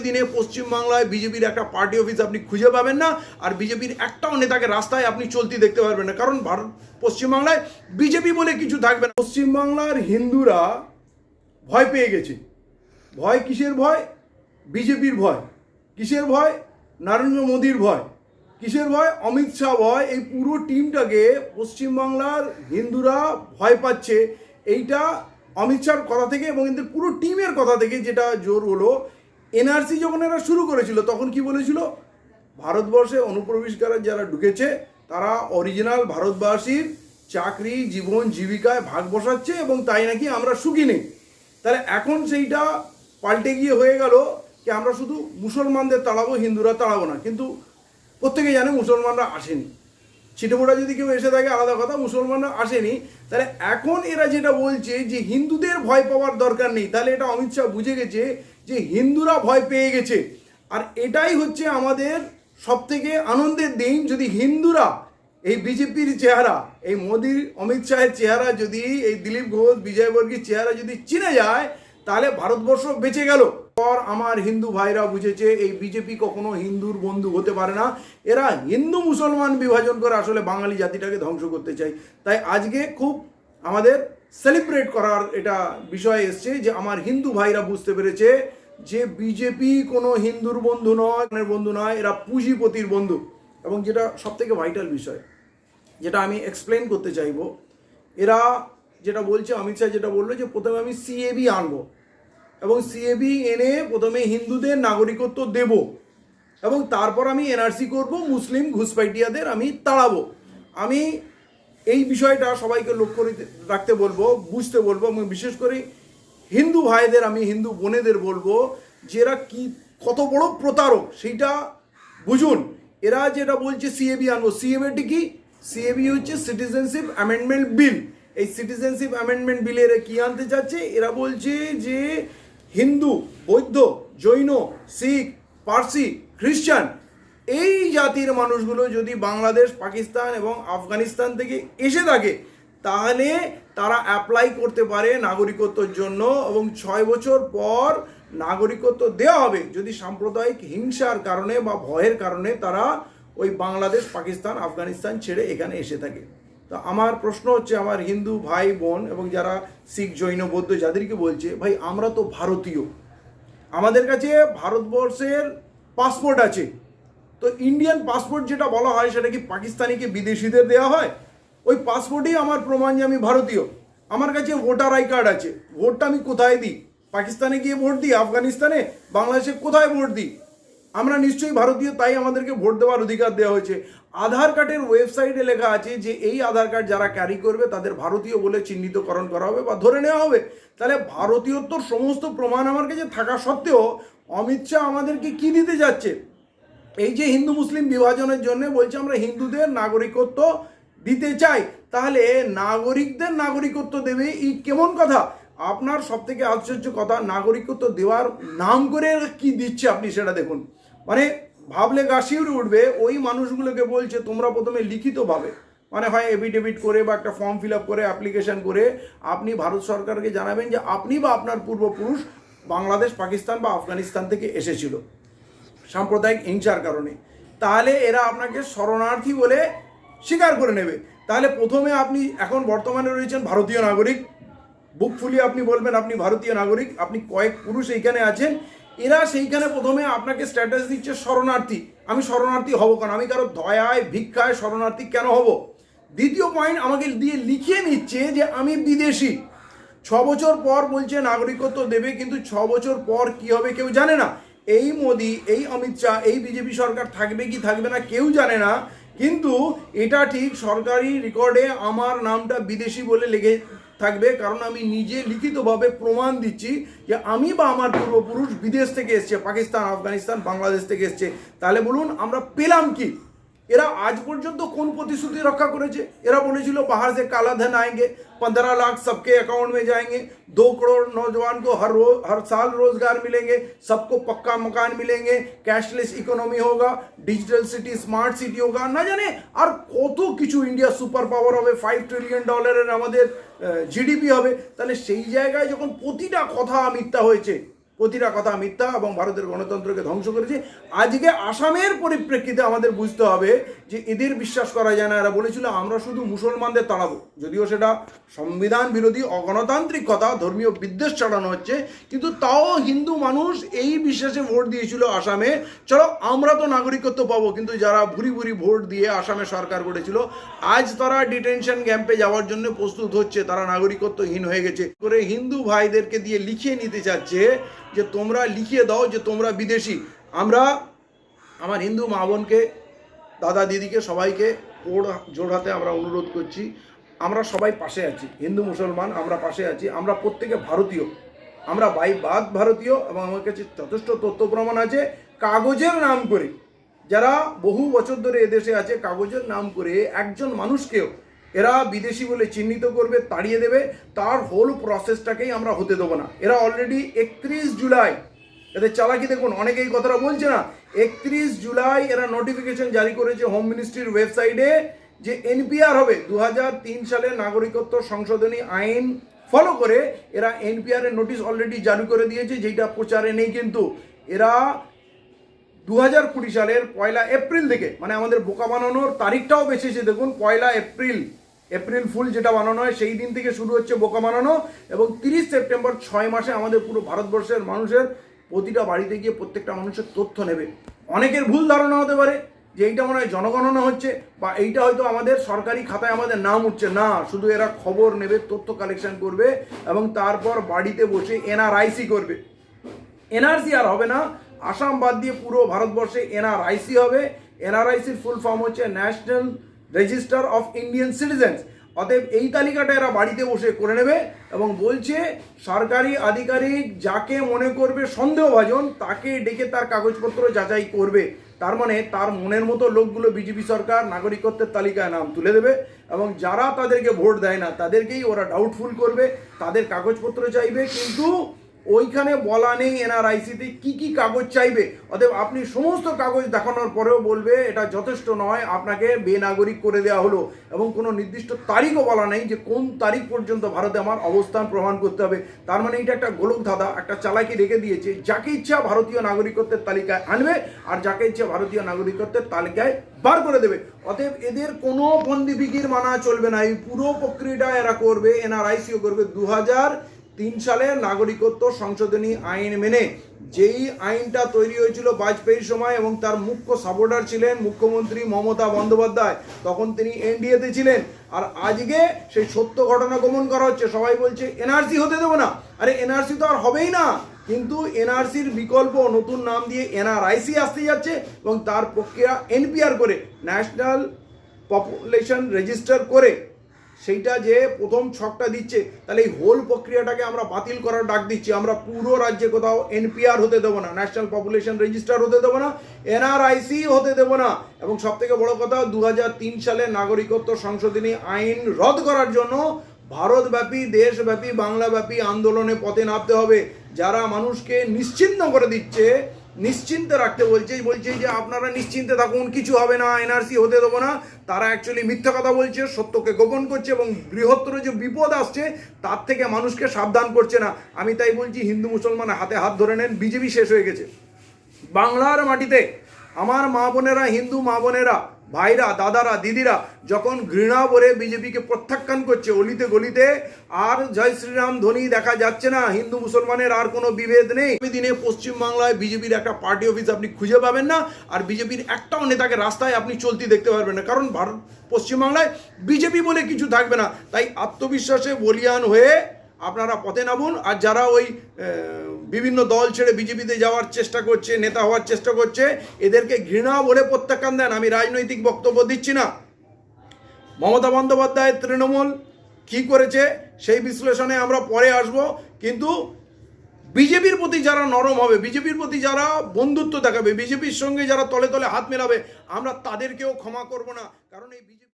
আগামী দিনে পশ্চিমবাংলায় বিজেপির একটা পার্টি অফিস আপনি খুঁজে পাবেন না, আর বিজেপির একটাও নেতাকে রাস্তায় আপনি চলতি দেখতে পারবেন না। কারণ ভারত, পশ্চিমবাংলায় বিজেপি বলে কিছু থাকবে না। পশ্চিমবাংলার হিন্দুরা ভয় পেয়ে গেছে। ভয় কিসের ভয়? বিজেপির ভয়। কিসের ভয়? নরেন্দ্র মোদীর ভয়। কিসের ভয়? অমিত শাহ ভয়। এই পুরো টিমটাকে পশ্চিমবাংলার হিন্দুরা ভয় পাচ্ছে। এইটা অমিত শাহর কথা থেকে এবং এদের পুরো টিমের কথা থেকে যেটা জোর হলো এনআরসি যখন এরা শুরু করেছিল, তখন কি বলেছিল? ভারতবর্ষে অনুপ্রবেশকারী যারা ঢুকেছে, তারা অরিজিনাল ভারতবাসীর চাকরি, জীবন, জীবিকায় ভাগ বসাচ্ছে এবং তাই নাকি আমরা সুখী নেই। তাহলে এখন সেইটা পাল্টে গিয়ে হয়ে গেল কি আমরা শুধু মুসলমানদের তাড়াবো, হিন্দুরা তাড়াবো না। কিন্তু প্রত্যেকে জানে মুসলমানরা আসেনি। ছিটেফোটা যদি কেউ এসে থাকে, আলাদা কথা, মুসলমানরা আসেনি। তাহলে এখন এরা যেটা বলছে যে হিন্দুদের ভয় পাওয়ার দরকার নেই। তাহলে এটা অমিত শাহ বুঝে গেছে যে হিন্দুরা ভয় পেয়ে গেছে। আর এটাই হচ্ছে আমাদের সব থেকে আনন্দের দিন। যদি হিন্দুরা এই বিজেপির চেহারা, এই মোদির অমিত শাহের চেহারা যদি, এই দিলীপ ঘোষ বিজয়বর্গীর চেহারা যদি চিনে যায়, তাহলে ভারতবর্ষ বেঁচে গেল। পর আমার হিন্দু ভাইরা বুঝেছে, এই বিজেপি কখনো হিন্দুর বন্ধু হতে পারে না। এরা হিন্দু মুসলমান বিভাজন করে আসলে বাঙালি জাতিটাকে ধ্বংস করতে চায়। তাই আজকে খুব আমাদের সেলিব্রেট করার এটা বিষয় এসছে যে, আমার হিন্দু ভাইরা বুঝতে পেরেছে যে বিজেপি কোনো হিন্দুর বন্ধু নয় বন্ধু নয়, এরা পুঁজিপতির বন্ধু। এবং যেটা সব থেকে ভাইটাল বিষয়, যেটা আমি এক্সপ্লেন করতে চাইব, এরা যেটা বলছে, অমিত শাহ যেটা বলল যে প্রথমে আমি সিএবি আনব এবং সিএবি এনে প্রথমে হিন্দুদের নাগরিকত্ব দেব এবং তারপর আমি এনআরসি করব, মুসলিম ঘুষপাইটিয়াদের আমি তাড়াবো। আমি এই বিষয়টা সবাইকে লক্ষ্য রেখে- রাখতে বলব, বুঝতে বলব এবং বিশেষ করে হিন্দু ভাইদের, আমি হিন্দু বোনেদের বলব যে এরা কি, কত বড় প্রতারক, সেইটা বুঝুন। এরা যেটা বলছে সিএবি আনব সিএবিটি কি? সিএবি হচ্ছে সিটিজেনশিপ অ্যামেন্ডমেন্ট বিল এই সিটিজেনশিপ অ্যামেন্ডমেন্ট বিলে এরা কি আনতে চাচ্ছে এরা বলছে যে হিন্দু, বৌদ্ধ, জৈন, শিখ, পার্সি, খ্রিস্টান, এই জাতির মানুষগুলো যদি বাংলাদেশ, পাকিস্তান এবং আফগানিস্তান থেকে এসে থাকে তাহলে তারা অ্যাপ্লাই করতে পারে নাগরিকত্বর জন্য এবং ছয় বছর পর নাগরিকত্ব দেওয়া হবে। যদি সাম্প্রদায়িক হিংসার কারণে বা ভয়ের কারণে তারা ওই বাংলাদেশ, পাকিস্তান, আফগানিস্তান ছেড়ে এখানে এসে থাকে। তো আমার প্রশ্ন হচ্ছে, আমার হিন্দু ভাই বোন এবং যারা শিখ, জৈন, বৌদ্ধ যাদেরকে বলছে, ভাই, আমরা তো ভারতীয়। আমাদের কাছে ভারতবর্ষের পাসপোর্ট আছে। তো ইন্ডিয়ান পাসপোর্ট যেটা বলা হয়, সেটা কি পাকিস্তানিকে বিদেশিদের দেওয়া হয়? ওই পাসপোর্টেই আমার প্রমাণ যে আমি ভারতীয়। আমার কাছে ভোটার আই কার্ড আছে। ভোটটা আমি কোথায় দিই? পাকিস্তানে গিয়ে ভোট দিই? আফগানিস্তানে? বাংলাদেশে কোথায় ভোট দিই? আমরা নিশ্চয়ই ভারতীয়, তাই আমাদেরকে ভোট দেওয়ার অধিকার দেওয়া হয়েছে। আধার কার্ডের ওয়েবসাইটে লেখা আছে যে এই আধার কার্ড যারা ক্যারি করবে, তাদের ভারতীয় বলে চিহ্নিতকরণ করা হবে বা ধরে নেওয়া হবে। তাহলে ভারতীয়ত্বর সমস্ত প্রমাণ আমার কাছে থাকা সত্ত্বেও অমিত শাহ আমাদেরকে কি দিতে যাচ্ছে? এই যে হিন্দু মুসলিম বিভাজনের জন্য বলছে আমরা হিন্দুদের নাগরিকত্ব দিতে চাই, তাহলে নাগরিকদের নাগরিকত্ব দেবে। এই কেমন কথা? আপনার সব থেকে আশ্চর্য কথা, নাগরিকত্ব দেওয়ার নাম করে কি দিচ্ছে আপনি সেটা দেখুন। মানে ভাবলে গা উঠবে, ওই মানুষগুলোকে বলছে, তোমরা প্রথমে লিখিতভাবে মানে হয় এফিডেভিট করে বা একটা ফর্ম ফিল আপ করে অ্যাপ্লিকেশন করে, আপনি ভারত সরকারকে জানাবেন যে আপনি বা আপনার পূর্বপুরুষ বাংলাদেশ, পাকিস্তান বা আফগানিস্তান থেকে এসেছিল, সাম্প্রদায়িক হিংসার কারণে। তাহলে এরা আপনাকে শরণার্থী বলে স্বীকার করে নেবে। তাহলে প্রথমে আপনি এখন বর্তমানে রয়েছেন ভারতীয় নাগরিক। বুক আপনি বলবেন, আপনি ভারতীয় নাগরিক, আপনি কয়েক পুরুষ এইখানে আছেন। এরা সেইখানে প্রথমে আপনাকে স্ট্যাটাস দিচ্ছে শরণার্থী। আমি শরণার্থী হব কেন? আমি কারও দয়ায়, ভিক্ষায় শরণার্থী কেন হব? দ্বিতীয় পয়েন্ট আমাকে দিয়ে লিখিয়ে নিচ্ছে যে আমি বিদেশি। ছ বছর পর বলছে নাগরিকত্ব দেবে, কিন্তু ছ বছর পর কি হবে কেউ জানে না। এই মোদি, এই অমিত শাহ, এই বিজেপি সরকার থাকবে কি থাকবে না, কেউ জানে না। কিন্তু এটা ঠিক সরকারি রেকর্ডে আমার নামটা বিদেশি বলে লেগে থাকবে, কারণ আমি নিজে লিখিতভাবে প্রমাণ দিচ্ছি যে আমি বা আমার পূর্বপুরুষ বিদেশ থেকে এসছে, পাকিস্তান, আফগানিস্তান, বাংলাদেশ থেকে এসছে। তাহলে বলুন, আমরা পেলাম কি? এরা আজ পর্যন্ত কোন প্রতিশ্রুতি রক্ষা করেছে এরা বলেছিল बाहर से काला धन आएंगे पंद्रह लाख सबके अकाउंट में जाएंगे दो करोड़ नौजवान को हर रोज हर साल रोजगार मिलेंगे सबको पक्का मकान मिलेंगे कैशलेस इकोनॉमी होगा डिजिटल सिटी স্মার্ট সিটি হোগা না জানে আর কত কিছু ইন্ডিয়া সুপার পাওয়ার হবে ফাইভ ট্রিলিয়ন ডলারের আমাদের জিডিপি হবে তাহলে সেই জায়গায় যখন প্রতিটা কথা মিথ্যা হয়েছে প্রতিটা কথা মিথ্যা এবং ভারতের গণতন্ত্রকে ধ্বংস করেছে। আজকে আসামের পরিপ্রেক্ষিতে আমাদের বুঝতে হবে যে এদের বিশ্বাস করা যায় না। এরা বলেছিল, আমরা শুধু মুসলমানদের তাড়াবো। যদিও সেটা সংবিধান বিরোধী অগণতান্ত্রিক কথা ধর্মীয় বিদ্বেষ ছড়ানো হচ্ছে, কিন্তু তাও হিন্দু মানুষ এই বিশ্বাসে ভোট দিয়েছিল আসামে। চলো, আমরা তো নাগরিকত্ব পাবো, কিন্তু যারা ভুরি ভুরি ভোট দিয়ে আসামে সরকার করেছিল আজ তারা ডিটেনশন ক্যাম্পে যাওয়ার জন্য প্রস্তুত হচ্ছে। তারা নাগরিকত্বহীন হয়ে গেছে। করে হিন্দু ভাইদেরকে দিয়ে লিখিয়ে নিতে চাচ্ছে যে তোমরা লিখিয়ে দাও যে তোমরা বিদেশি। আমরা আমার হিন্দু মা বোনকে, দাদা দিদিকে, সবাইকে জোর হাতে আমরা অনুরোধ করছি। আমরা সবাই পাশে আছি, হিন্দু, মুসলমান, আমরা পাশে আছি, আমরা প্রত্যেকে ভারতীয়। আমরা বাই বাদ ভারতীয় এবং আমার কাছে যথেষ্ট তথ্য প্রমাণ আছে, কাগজের নাম করে। যারা বহু বছর ধরে এদেশে আছে, কাগজের নাম করে একজন মানুষকেও এরা বিদেশি বলে চিহ্নিত করবে, তাড়িয়ে দেবে, তার হোল প্রসেসটাকেই আমরা হতে দেবো না। এরা অলরেডি একত্রিশ জুলাই, এদের চালাকি দেখুন অনেকে এই কথাটা বলছে না, একত্রিশ জুলাই এরা নোটিফিকেশন জারি করেছে হোম মিনিস্ট্রির ওয়েবসাইটে যে এনপিআর হবে। দু হাজার তিন সালে নাগরিকত্ব সংশোধনী আইন ফলো করে এরা এনপিআর এর নোটিশ অলরেডি জারি করে দিয়েছে যেটা প্রচারে নেই কিন্তু। এরা দু হাজার কুড়ি সালের পয়লা এপ্রিল থেকে মানে আমাদের বোকা বানানোর তারিখটাও বেঁচেছে দেখুন, পয়লা এপ্রিল। এপ্রিল ফুল যেটা বানানো হয়, সেই দিন থেকে শুরু হচ্ছে বোকা বানানো এবং তিরিশ সেপ্টেম্বর ছয় মাসে আমাদের পুরো ভারতবর্ষের মানুষের প্রতিটা বাড়িতে গিয়ে প্রত্যেকটা মানুষের তথ্য নেবে। অনেকের ভুল ধারণা হতে পারে যে এইটা মনে হয় জনগণনা হচ্ছে বা এইটা হয়তো আমাদের সরকারি খাতায় আমাদের নাম উঠছে। না, শুধু এরা খবর নেবে, তথ্য কালেকশন করবে এবং তারপর বাড়িতে বসে এনআরআইসি করবে। এনআরসি আর হবে না, আসাম বাদ দিয়ে পুরো ভারতবর্ষে এনআরআইসি হবে। এনআরআইসির ফুল ফর্ম হচ্ছে national register of Indian citizens. অতএব এই তালিকাটা এরা বাড়িতে বসে করে নেবে এবং বলছে, সরকারি আধিকারিক যাকে মনে করবে সন্দেহভাজন, তাকে ডেকে তার কাগজপত্র যাচাই করবে। তার মানে তার মনের মতো লোকগুলো বিজেপি সরকার নাগরিকত্বের তালিকায় নাম তুলে দেবে এবং যারা তাদেরকে ভোট দেয় না, তাদেরকেই ওরা ডাউটফুল করবে, তাদের কাগজপত্র চাইবে। কিন্তু ওইখানে বলা নেই এনআরআইসিতে কি কি কাগজ চাইবে। অতএব আপনি সমস্ত কাগজ দেখানোর পরেও বলবে, এটা যথেষ্ট নয়, আপনাকে বেনাগরিক করে দেওয়া হলো। এবং কোনো নির্দিষ্ট তারিখও বলা নেই যে কোন তারিখ পর্যন্ত ভারতে আমার অবস্থান প্রমাণ করতে হবে। তার মানে এটা একটা গোলক ধাঁধা, একটা চালাকি রেখে দিয়েছে। যাকে ইচ্ছা ভারতীয় নাগরিকত্বের তালিকায় আনবে, আর যাকে ইচ্ছা ভারতীয় নাগরিকত্বের তালিকায় বার করে দেবে। অতএব এদের কোনো বন্দি বিকির মানা চলবে না। এই পুরো প্রক্রিয়াটা এরা করবে, এনআরআইসিও করবে। দু হাজার তিন সালের নাগরিকত্ব সংশোধনী আইন মেনে, যেই আইনটা তৈরি হয়েছিল বাজপেয়ীর সময় এবং তার মুখ্য সাপোর্টার ছিলেন মুখ্যমন্ত্রী মমতা বন্দ্যোপাধ্যায়, তখন তিনি এনডিএতে ছিলেন। আর আজকে সেই সত্য ঘটনা গমন করা হচ্ছে, সবাই বলছে, এনআরসি হতে দেবো না। আরে, এনআরসি তো আর হবেই না। কিন্তু এনআরসির বিকল্প নতুন নাম দিয়ে এনআরআইসি আসতে যাচ্ছে এবং তার প্রক্রিয়া এনপিআর করে, ন্যাশনাল পপুলেশন রেজিস্টার করে। সেইটা যে প্রথম ছকটা দিচ্ছে, তাহলে এই হোল প্রক্রিয়াটাকে আমরা বাতিল করার ডাক দিচ্ছি। আমরা পুরো রাজ্যে কোথাও এনপিআর হতে দেবো না ন্যাশনাল পপুলেশন রেজিস্টার হতে দেবো না এনআরআইসি হতে দেবো না। এবং সব থেকে বড় কথা দু হাজার তিন সালে নাগরিকত্ব সংশোধনী আইন রদ করার জন্য ভারতব্যাপী, দেশব্যাপী, বাংলাব্যাপী আন্দোলনে পথে নামতে হবে। যারা মানুষকে নিশ্চিন্ন করে দিচ্ছে নিশ্চিন্তে রাখতে বলছে বলছে যে আপনারা নিশ্চিন্তে থাকুন, কিছু হবে না এনআরসি হতে দেবো না। তারা অ্যাকচুয়ালি মিথ্যা কথা বলছে, সত্যকে গোপন করছে এবং বৃহত্তর যে বিপদ আসছে, তার থেকে মানুষকে সাবধান করছে না। আমি তাই বলছি, হিন্দু মুসলমান হাতে হাত ধরে নেন, বিজেপি শেষ হয়ে গেছে। বাংলার মাটিতে আমার মা বোনেরা, হিন্দু মা বোনেরা ভাইরা, দাদারা, দিদিরা যখন ঘৃণা ভরে বিজেপিকে প্রত্যাখ্যান করছে অলিতে গলিতে, আর জয় শ্রীরাম ধ্বনি দেখা যাচ্ছে না, হিন্দু মুসলমানের আর কোনো বিভেদ নেই। দিনে পশ্চিমবাংলায় বিজেপির একটা পার্টি অফিস আপনি খুঁজে পাবেন না, আর বিজেপির একটাও নেতাকে রাস্তায় আপনি চলতি দেখতে পারবেন না, কারণ ভারত, পশ্চিমবাংলায় বিজেপি বলে কিছু থাকবে না। তাই আত্মবিশ্বাসে বলিয়ান হয়ে আপনারা পথে নামুন, আর যারা ওই বিভিন্ন দল ছেড়ে বিজেপিতে যাওয়ার চেষ্টা করছে, নেতা হওয়ার চেষ্টা করছে, এদেরকে ঘৃণা বলে প্রত্যাখ্যান দেন। আমি রাজনৈতিক বক্তব্য দিচ্ছি না। মমতা বন্দ্যোপাধ্যায়, তৃণমূল কি করেছে সেই বিশ্লেষণে আমরা পরে আসব। কিন্তু বিজেপির প্রতি যারা নরম হবে, বিজেপির প্রতি যারা বন্ধুত্ব দেখাবে, বিজেপির সঙ্গে যারা তলে তলে হাত মেলাবে, আমরা তাদেরকেও ক্ষমা করব না। কারণ এই বিজেপি